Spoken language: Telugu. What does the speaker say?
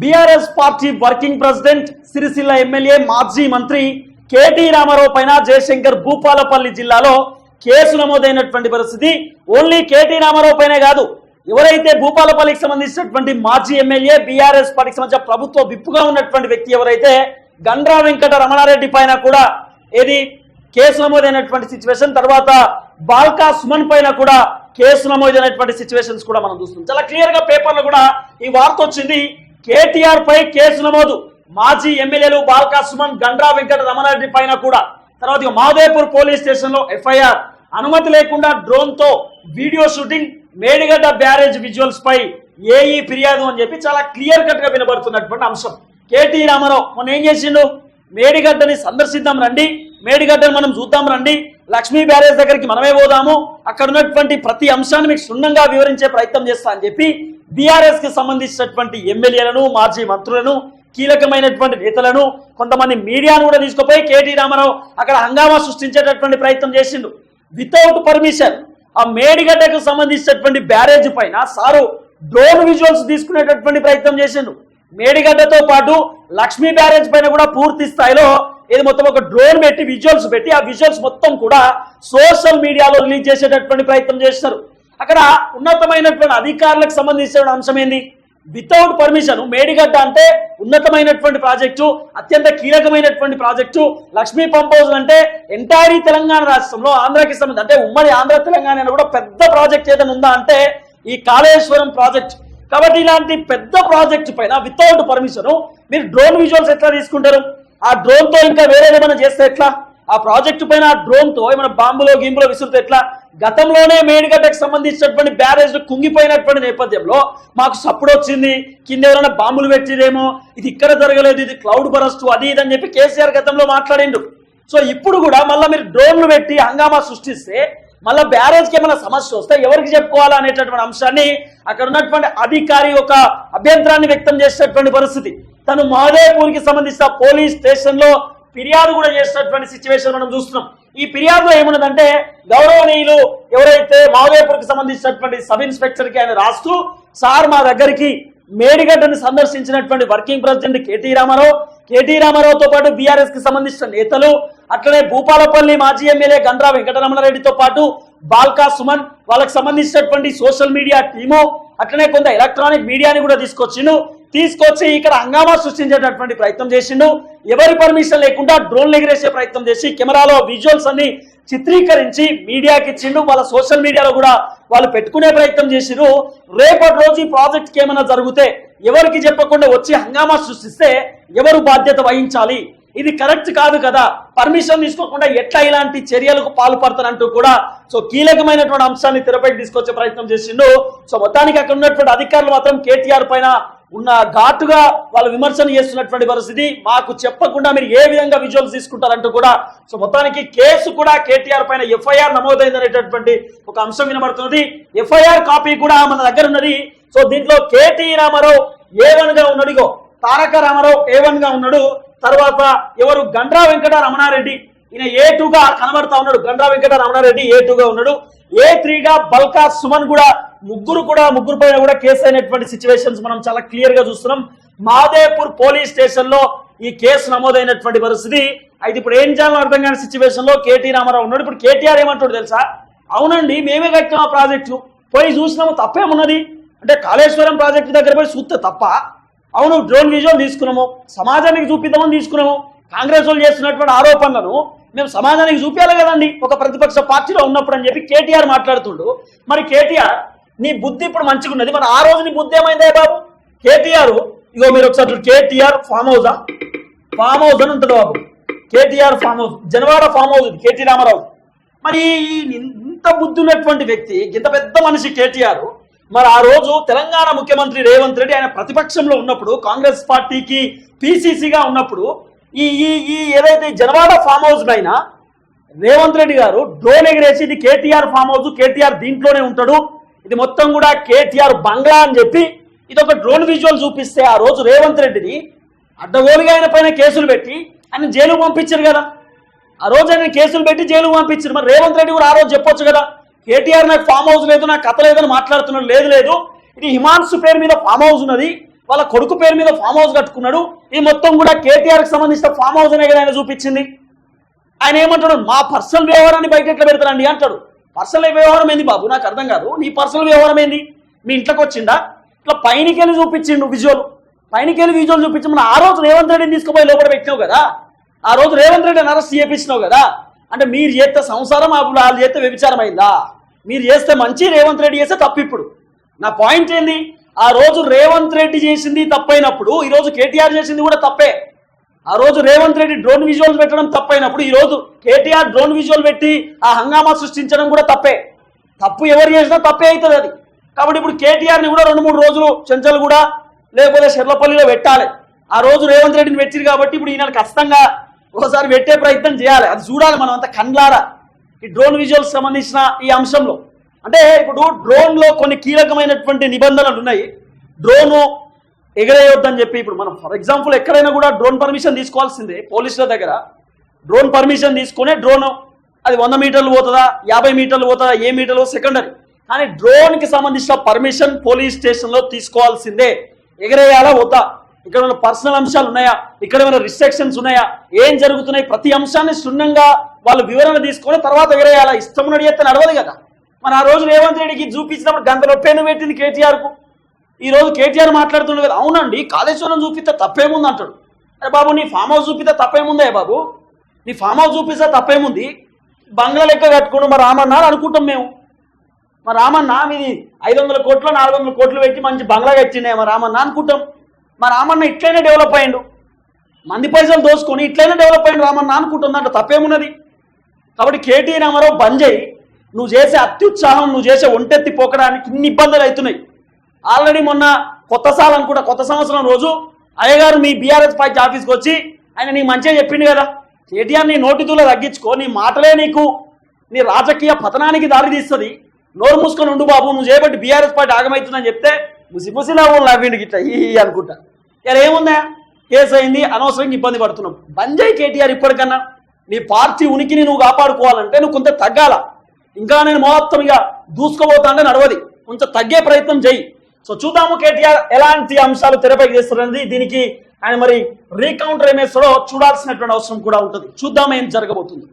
BRS party working president Sircilla MLA మాజీ మంత్రి కేటీ రామారావు పైన జయశంకర్ భూపాలపల్లి జిల్లాలో కేసు నమోదైనటువంటి పరిస్థితి. ఓన్లీ కేటీ రామారావు పైనే కాదు ఎవరైతే భూపాలపల్లికి సంబంధించినటువంటి మాజీ ఎమ్మెల్యే బీఆర్ఎస్ పార్టీకి సంబంధించిన ప్రభుత్వ విప్పుగా ఉన్నటువంటి వ్యక్తి ఎవరైతే గండ్రా వెంకట రమణారెడ్డి పైన కూడా ఏది కేసు నమోదైనటువంటి సిచ్యువేషన్ తర్వాత బాల్కా సుమన్ పైన కూడా కేసు నమోదైనటువంటి సిచ్యువేషన్స్ కూడా మనం చూస్తున్నాం. చాలా క్లియర్గా పేపర్లో కూడా ఈ వార్త వచ్చింది. కేటీఆర్ పై కేసు నమోదు. మాజీ ఎమ్మెల్యేలు బాల్కా సుమన్ గండ్రా వెంకట రమణారెడ్డి పైన కూడా. తర్వాత మాదేపూర్ పోలీస్ స్టేషన్లో ఎఫ్ఐఆర్. అనుమతి లేకుండా డ్రోన్తో video shooting Medigadda barrage visuals పై ఏఈ ఫిర్యాదు అని చెప్పి చాలా క్లియర్ కట్గా వినబడుతున్నటువంటి అంశం. కేటీ రామారావు మొన్న ఏం చేసిండు? మేడిగడ్డని సందర్శిద్దాం రండి. మేడిగడ్డని మనం చూద్దాం రండి. లక్ష్మీ బ్యారేజ్ దగ్గరికి మనమే పోదాము. అక్కడ ఉన్నటువంటి ప్రతి అంశాన్ని మీకు క్షుణ్ణంగా వివరించే ప్రయత్నం చేస్తా అని చెప్పి బీఆర్ఎస్కి సంబంధించినటువంటి ఎమ్మెల్యేలను మాజీ మంత్రులను కీలకమైనటువంటి నేతలను కొంతమంది మీడియాను కూడా తీసుకుపోయి కేటీ రామారావు అక్కడ హంగామా సృష్టించేటటువంటి ప్రయత్నం చేసిండు. వితౌట్ పర్మిషన్ ఆ మేడిగడ్డకు సంబంధించినటువంటి బ్యారేజ్ పైన సారు డ్రోన్ విజువల్స్ తీసుకునేటటువంటి ప్రయత్నం చేసిండు. మేడిగడ్డతో పాటు లక్ష్మీ బ్యారేజ్ పైన కూడా పూర్తి స్థాయిలో ఇది మొత్తం ఒక డ్రోన్ పెట్టి విజువల్స్ పెట్టి ఆ విజువల్స్ మొత్తం కూడా సోషల్ మీడియాలో రిలీజ్ చేసేటటువంటి ప్రయత్నం చేస్తారు అక్కడ ఉన్నతమైనటువంటి అధికారులకు సంబంధించిన అంశం ఏంది? వితౌట్ పర్మిషన్ మేడిగడ్డ అంటే ఉన్నతమైనటువంటి ప్రాజెక్టు అత్యంత కీలకమైనటువంటి ప్రాజెక్టు. లక్ష్మీ పంప్ హౌస్ అంటే ఎంటైరీ తెలంగాణ రాష్ట్రంలో ఆంధ్రాకి సంబంధించి అంటే ఉమ్మడి ఆంధ్ర తెలంగాణ కూడా పెద్ద ప్రాజెక్ట్ ఏదైనా ఉందా అంటే ఈ కాళేశ్వరం ప్రాజెక్ట్. కాబట్టి ఇలాంటి పెద్ద ప్రాజెక్ట్ పైన వితౌట్ పర్మిషన్ మీరు డ్రోన్ విజువల్స్ ఎట్లా తీసుకుంటారు? ఆ డ్రోన్తో ఇంకా వేరే ఏమైనా చేస్తే ఎట్లా? ఆ ప్రాజెక్టు పైన ఆ డ్రోన్తో ఏమైనా బాంబులో గింబులో విసురుతే ఎట్లా? గతంలోనే మేడిగడ్డకు సంబంధించినటువంటి బ్యారేజ్ కుంగిపోయినటువంటి నేపథ్యంలో మాకు సప్పుడు వచ్చింది. కింద ఎవరైనా బాంబులు పెట్టిదేమో ఇది ఇక్కడ జరగలేదు ఇది క్లౌడ్ బరస్ట్ అది ఇది అని చెప్పి కేసీఆర్ గతంలో మాట్లాడిండు. సో ఇప్పుడు కూడా మళ్ళీ మీరు డ్రోన్లు పెట్టి హంగామా సృష్టిస్తే మళ్ళీ బ్యారేజ్కి ఏమైనా సమస్య వస్తే ఎవరికి చెప్పుకోవాలా అనేటటువంటి అంశాన్ని అక్కడ ఉన్నటువంటి అధికారి ఒక అభ్యంతరాన్ని వ్యక్తం చేసేటటువంటి పరిస్థితి. తను మహదేవ్పూర్కి సంబంధించిన పోలీస్ స్టేషన్లో ఫిర్యాదు కూడా చేసినటువంటి సిచ్యువేషన్ మనం చూస్తున్నాం. ఈ ఫిర్యాదులో ఏమున్నదంటే గౌరవనీయులు ఎవరైతే మహదేవ్పూర్కి సంబంధించినటువంటి సబ్ ఇన్స్పెక్టర్కి ఆయన రాస్తూ సార్ మా దగ్గరికి మేడిగడ్డను సందర్శించినటువంటి working president KT Ramarao KT రామారావుతో పాటు బీఆర్ఎస్కి సంబంధించిన నేతలు అట్లనే భూపాలపల్లి మాజీ ఎమ్మెల్యే గండ్రా వెంకటరమణారెడ్డితో పాటు బాల్కా సుమన్ వాళ్ళకి సంబంధించినటువంటి సోషల్ మీడియా టీము అట్లనే కొంత ఎలక్ట్రానిక్ మీడియాని కూడా తీసుకొచ్చిండు. తీసుకొచ్చి ఇక్కడ హంగామా సృష్టించేటటువంటి ప్రయత్నం చేసిండు. ఎవరి పర్మిషన్ లేకుండా డ్రోన్లు ఎగిరేసే ప్రయత్నం చేసి కెమెరాలో విజువల్స్ అన్ని చిత్రీకరించి మీడియాకి ఇచ్చిండు. వాళ్ళ సోషల్ మీడియాలో కూడా వాళ్ళు పెట్టుకునే ప్రయత్నం చేసిరు. రేపటి రోజు ఈ ప్రాజెక్ట్కి ఏమైనా జరిగితే ఎవరికి చెప్పకుండా వచ్చి హంగామా సృష్టిస్తే ఎవరు బాధ్యత వహించాలి? ఇది కరెక్ట్ కాదు కదా. పర్మిషన్ తీసుకోకుండా ఎట్లా ఇలాంటి చర్యలకు పాల్పడతారంటూ కూడా సో కీలకమైనటువంటి అంశాన్ని తెరపైకి తీసుకొచ్చే ప్రయత్నం చేసిండు. సో మొత్తానికి అక్కడ ఉన్నటువంటి అధికారులు మాత్రం కేటీఆర్ పైన ఉన్న ఘాటుగా వాళ్ళు విమర్శన చేస్తున్నటువంటి పరిస్థితి మాకు చెప్పకుండా మీరు ఏ విధంగా విజువల్స్ తీసుకుంటారంటూ కూడా సో మొత్తానికి కేసు కూడా కేటీఆర్ పైన ఎఫ్ఐఆర్ నమోదైందనేటటువంటి ఒక అంశం వినబడుతున్నది. ఎఫ్ఐఆర్ కాపీ కూడా మన దగ్గర ఉన్నది. సో దీంట్లో కేటీ రామారావు ఏ గా ఉన్నాడు ఇగో తారక రామారావు ఏ వన్గా ఉన్నాడు. తర్వాత ఎవరు గండ్రా వెంకట రమణారెడ్డి ఈయన ఏ టూగా కనబడతా ఉన్నాడు. గండ్రా వెంకట రమణారెడ్డి ఏ టూగా ఉన్నాడు. ఏ గా బల్కా సుమన్ కూడా ముగ్గురు కూడా ముగ్గురు పైన కూడా కేసు అయినటువంటి సిచ్యువేషన్స్ మనం చాలా క్లియర్గా చూస్తున్నాం. మాదేపూర్ పోలీస్ స్టేషన్లో ఈ కేసు నమోదైనటువంటి పరిస్థితి. అయితే ఇప్పుడు ఏం చేయాలో అర్థం కాని సిచ్యువేషన్లో కేటీ రామారావు ఉన్నాడు. ఇప్పుడు కేటీఆర్ ఏమంటాడు తెలుసా? అవునండి మేమే కట్టాం ఆ ప్రాజెక్టు. పోయి చూసినాము తప్పేమున్నది? అంటే కాళేశ్వరం ప్రాజెక్టు దగ్గర పోయి చూస్తే తప్ప. అవును డ్రోన్ విజువల్ తీసుకున్నాము. సమాజానికి చూపిద్దామని తీసుకున్నాము. కాంగ్రెస్ వాళ్ళు చేస్తున్నటువంటి ఆరోపణలను మేము సమాజానికి చూపించాలి కదండి. ఒక ప్రతిపక్ష పార్టీలో ఉన్నప్పుడు అని చెప్పి కేటీఆర్ మాట్లాడుతుండు. మరి కేటీఆర్ నీ బుద్ధి ఇప్పుడు మంచిగా ఉన్నది. మరి ఆ రోజు నీ బుద్ధి ఏమైందే బాబు? కేటీఆర్ ఇగో మీరు ఒకసారి కేటీఆర్ ఫామ్ హౌసా ఫామ్ హౌస్ అని ఉంటుంది బాబు. KTR farm house Janwada farm house ఇది కేటీ రామారావు. మరి ఈ ఇంత బుద్ధి ఉన్నటువంటి వ్యక్తి ఇంత పెద్ద మనిషి కేటీఆర్ మరి ఆ రోజు తెలంగాణ ముఖ్యమంత్రి రేవంత్ రెడ్డి ఆయన ప్రతిపక్షంలో ఉన్నప్పుడు కాంగ్రెస్ పార్టీకి పిసిసిగా ఉన్నప్పుడు ఈ ఈ ఈ ఏదైతే జనవాడ ఫామ్ హౌస్ పైన రేవంత్ రెడ్డి గారు డ్రోన్ ఎగిరేసి ఇది కేటీఆర్ ఫామ్ హౌస్ కేటీఆర్ దీంట్లోనే ఉంటాడు ఇది మొత్తం కూడా కేటీఆర్ బంగ్లా అని చెప్పి ఇది ఒక డ్రోన్ విజువల్ చూపిస్తే ఆ రోజు రేవంత్ రెడ్డిని అడ్డగోలుగా ఆయన పైన కేసులు పెట్టి ఆయన జైలుకు పంపించారు కదా. ఆ రోజు ఆయన కేసులు పెట్టి జైలుకు పంపించారు. మరి రేవంత్ రెడ్డి కూడా ఆ రోజు చెప్పొచ్చు కదా. కేటీఆర్ నాకు ఫామ్ హౌస్ లేదు నాకు కథ లేదని మాట్లాడుతున్నాడు. లేదు లేదు. ఇది హిమాన్సు పేరు మీద ఫామ్ హౌస్ ఉన్నది. వాళ్ళ కొడుకు పేరు మీద ఫామ్ హౌస్ కట్టుకున్నాడు. ఈ మొత్తం కూడా కేటీఆర్కి సంబంధించిన ఫామ్ హౌస్ అనే కదా ఆయన చూపించింది. ఆయన ఏమంటాడు? మా పర్సనల్ వ్యవహారాన్ని బయట ఎట్లా పెడతారండి? అంటాడు. పర్సనల్ వ్యవహారం ఏంది బాబు? నాకు అర్థం కాదు. నీ పర్సనల్ వ్యవహారం ఏంది? మీ ఇంట్లోకి వచ్చిందా? ఇట్లా పైనకి వెళ్ళి చూపించిండు విజువల్ పైనకి వెళ్ళి విజువల్ చూపించి మన ఆ రోజు రేవంత్ రెడ్డిని తీసుకుపోయి లోపల పెట్టినావు కదా? ఆ రోజు రేవంత్ రెడ్డిని అరెస్ట్ చేయించినావు కదా? అంటే మీరు చేస్తే సంసారం అప్పుడు వాళ్ళు చేస్తే వ్యభిచారం అయిందా? మీరు చేస్తే మంచి రేవంత్ రెడ్డి చేస్తే తప్పు ఇప్పుడు. నా పాయింట్ ఏంది? ఆ రోజు రేవంత్ రెడ్డి చేసింది తప్పైనప్పుడు ఈరోజు కేటీఆర్ చేసింది కూడా తప్పే. ఆ రోజు రేవంత్ రెడ్డి డ్రోన్ విజువల్ పెట్టడం తప్పైనప్పుడు ఈ రోజు కేటీఆర్ డ్రోన్ విజువల్ పెట్టి ఆ హంగామా సృష్టించడం కూడా తప్పే. తప్పు ఎవరు చేసినా తప్పే అవుతుంది అది. కాబట్టి ఇప్పుడు కేటీఆర్ని కూడా రెండు మూడు రోజులు చెంచల్ కూడా లేకపోతే షెర్లపల్లిలో పెట్టాలి. ఆ రోజు రేవంత్ రెడ్డిని పెట్టింది కాబట్టి ఇప్పుడు ఈయన ఖచ్చితంగా ఒకసారి పెట్టే ప్రయత్నం చేయాలి. అది చూడాలి మనం అంత కండ్లారా. ఈ డ్రోన్ విజువల్స్ సంబంధించిన ఈ అంశంలో. అంటే ఇప్పుడు డ్రోన్లో కొన్ని కీలకమైనటువంటి నిబంధనలు ఉన్నాయి. డ్రోను ఎగరేయొద్దని చెప్పి ఇప్పుడు మనం ఫర్ ఎగ్జాంపుల్ ఎక్కడైనా కూడా డ్రోన్ పర్మిషన్ తీసుకోవాల్సిందే పోలీసుల దగ్గర. డ్రోన్ పర్మిషన్ తీసుకునే డ్రోన్ అది వంద మీటర్లు పోతుందా యాభై మీటర్లు పోతుందా ఏ మీటర్లు సెకండరీ కానీ డ్రోన్కి సంబంధించిన పర్మిషన్ పోలీస్ స్టేషన్లో తీసుకోవాల్సిందే. ఎగరేయాలా వద్దా? ఇక్కడ ఉన్న పర్సనల్ అంశాలు ఉన్నాయా? ఇక్కడ ఏమైనా రిస్ట్రిక్షన్స్ ఉన్నాయా? ఏం జరుగుతున్నాయి? ప్రతి అంశాన్ని క్షుణ్ణంగా వాళ్ళు వివరణ తీసుకొని తర్వాత ఎగరేయాలా? ఇష్టం నడిగితే నడవదు కదా. మరి ఆ రోజు రేవంత్ రెడ్డికి చూపించినప్పుడు గంట నొప్పేను పెట్టింది కేటీఆర్కు? ఈరోజు కేటీఆర్ మాట్లాడుతుండే కదా అవునండి కాళేశ్వరం చూపిస్తే తప్పేముంది అంటాడు. అరే బాబు నీ ఫామ్ హౌస్ చూపిస్తే తప్పేముందే బాబు? నీ ఫామ్ హౌస్ చూపిస్తే తప్పేముంది? బంగ్లా లెక్క కట్టుకుని మరి రామన్నారు అనుకుంటాం మేము. మరి రామన్న మీది ఐదు వందల కోట్లు నాలుగు వందల కోట్లు పెట్టి మంచి బంగ్లా కట్టిండే మరి రామన్న అనుకుంటాం. మరి రామన్న ఇట్లనే డెవలప్ అయ్యిండు మంది పైసలు దోసుకొని ఇట్లనే డెవలప్ అయ్యిండు రామన్న అనుకుంటుందంట తప్పేమున్నది? కాబట్టి కేటీ రామారావు బంద్ చేయి. నువ్వు చేసే అత్యుత్సాహం నువ్వు చేసే ఒంటెత్తి పోకడానికి ఇన్ని ఇబ్బందులు అవుతున్నాయి. ఆల్రెడీ మొన్న కొత్త సాల్ అనుకుంటా కొత్త సంవత్సరం రోజు అయ్యగారు మీ బీఆర్ఎస్ పార్టీ ఆఫీస్కి వచ్చి ఆయన నీ మంచిగా చెప్పిండు కదా. కేటీఆర్ నీ నోటితులో తగ్గించుకో నీ మాటలే నీకు నీ రాజకీయ పతనానికి దారి తీస్తుంది. నోరు మూసుకొని ఉండు బాబు నువ్వు చేయబట్టి బీఆర్ఎస్ పార్టీ ఆగమవుతుందని చెప్తే ముసి ముసిలా నవ్వులు గిట్ట ఈ అనుకుంటా. ఇలా ఏముందా? కేసు అయింది అనవసరంగా ఇబ్బంది పడుతున్నావు బంజాయి కేటీఆర్ ఇప్పటికన్నా నీ పార్టీ ఉనికిని నువ్వు కాపాడుకోవాలంటే నువ్వు కొంత తగ్గాల. ఇంకా నేను మొత్తం ఇక దూసుకోబోతా అంటే నడవది. కొంచెం తగ్గే ప్రయత్నం చేయి సో చూద్దాము కేటీఆర్ ఎలాంటి అంశాలు తెరపైకి చేస్తున్నది దీనికి ఆయన మరి రీకౌంటర్ ఏమేస్తాడో చూడాల్సినటువంటి అవసరం కూడా ఉంటుంది. చూద్దాం ఏం జరగబోతుంది.